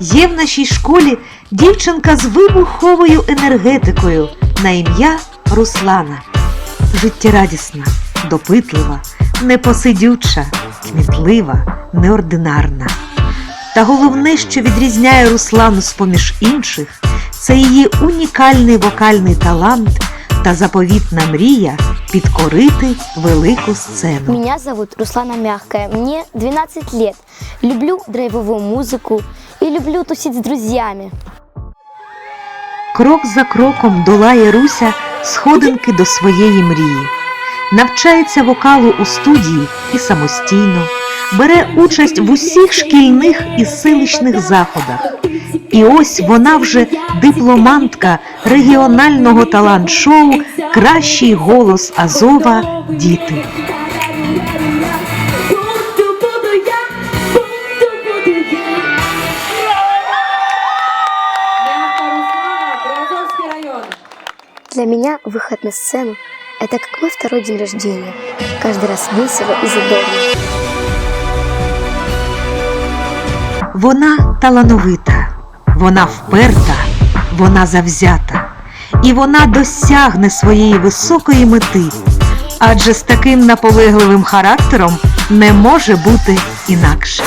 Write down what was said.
Є в нашій школі дівчинка з вибуховою енергетикою на ім'я Руслана. Життєрадісна, допитлива, непосидюча, кмітлива, неординарна. Та головне, що відрізняє Руслану з-поміж інших, це її унікальний вокальний талант та заповітна мрія підкорити велику сцену. Меня зовут Руслана Мягкая, мне 12 лет. Люблю драйвовую музыку и люблю тусить с друзьями. Крок за кроком долає Руся сходинки до своєї мрії, навчається вокалу у студії і самостійно, бере участь в усіх шкільних і селищних заходах. І ось вона вже дипломантка регіонального талант-шоу Кращий голос Азова Діти. Пункту буду я, пункту буду я. Мягка Руслана, Приазовский район. Для меня выход на сцену – это как мой второй день рождения. Каждый раз весело и задорно. Вона талановита, вона вперта, вона завзята, і вона досягне своєї високої мети. Адже з таким наполегливим характером не може бути інакше.